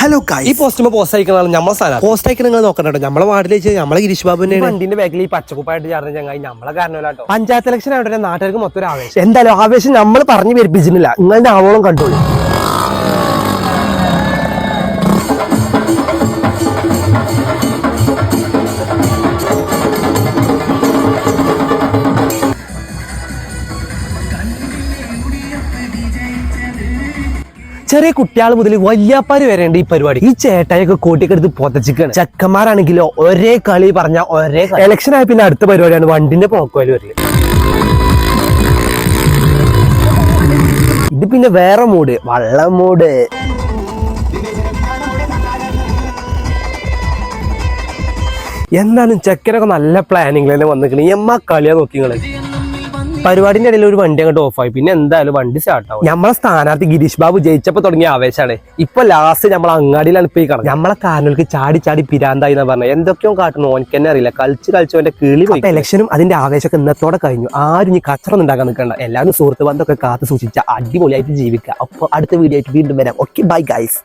Hello ഈ പോസ്റ്റുമ്പോ post അയക്കണതാണ് നമ്മളെ സ്ഥലം. പോസ്റ്റ് അയക്കണ നിങ്ങൾ നോക്കണ്ട കേട്ടോ. നമ്മളെ വാർഡിൽ വെച്ച് നമ്മളെ ഗിരീഷ് ബാബു തന്നെയാണ്. വണ്ടിന്റെ ബാക്കിൽ ഈ പച്ചക്കുപ്പായിട്ട് ചേർന്ന ചങ്ങായി നമ്മളെ കാരണമല്ലാട്ടോ പഞ്ചായത്ത് ഇലക്ഷൻ ആയിട്ട് നാട്ടുകാർക്ക് മൊത്തം ഒരു ആവേശം. എന്തായാലും ആവേശം നമ്മൾ പറഞ്ഞു പേരിപ്പിച്ചിട്ടില്ല നിങ്ങളുടെ ആവോളം കണ്ടോളൂ. ചെറിയ കുട്ടികൾ മുതൽ വലിയപ്പാര് വരേണ്ട ഈ പരിപാടി. ഈ ചേട്ടായൊക്കെ കോട്ടിക്കെടുത്ത് പൊതച്ചിക്കാണ്. ചെക്കന്മാരാണെങ്കിലോ ഒരേ കളി പറഞ്ഞ ഒരേ എലക്ഷൻ ആയ പിന്നെ അടുത്ത പരിപാടിയാണ് വണ്ടിന്റെ പോക്കോൽ വരൽ. ഇത് പിന്നെ വേറെ മൂട് വള്ള മൂട് എന്നാലും ചെക്കനൊക്കെ നല്ല പ്ലാനിങ്ങിൽ തന്നെ വന്നിക്കണേ. എമ്മ കളിയാ നോക്കി നിങ്ങൾ പരിപാടിന്റെ ഇടയിൽ ഒരു വണ്ടി അങ്ങോട്ട് ഓഫായി പിന്നെ എന്തായാലും വണ്ടി സ്റ്റാർട്ട് ആവും. നമ്മളെ സ്ഥാനാർത്ഥി ഗിരീഷ് ബാബു ജയിച്ചപ്പോ തുടങ്ങിയ ആവേശമാണ് ഇപ്പൊ ലാസ്റ്റ് നമ്മൾ അങ്ങാടിയിലാണ് ഇപ്പൊ ഈ കടന്നത് നമ്മളെ കാരണങ്ങൾക്ക് ചാടി ചാടി പിരാന്തായി എന്ന് പറഞ്ഞത് എന്തൊക്കെയോ കാട്ടുന്നു ഓനക്ക് തന്നെ അറിയില്ല. കളിച്ച് കളിച്ചു അവന്റെ കിളി ഇലക്ഷനും അതിന്റെ ആവേശമൊക്കെ ഇന്നത്തോടെ കഴിഞ്ഞു. ആരും ഇനി കച്ചറൊന്നും ഉണ്ടാക്കാൻ നിൽക്കണ്ട. എല്ലാവരും സുഹൃത്ത് ബന്ധമൊക്കെ കാത്തു സൂക്ഷിച്ച അടിപൊളിയായിട്ട് ജീവിക്കുക. അപ്പൊ അടുത്ത വീഡിയോ ആയിട്ട് വീണ്ടും വരാം. Okay bye guys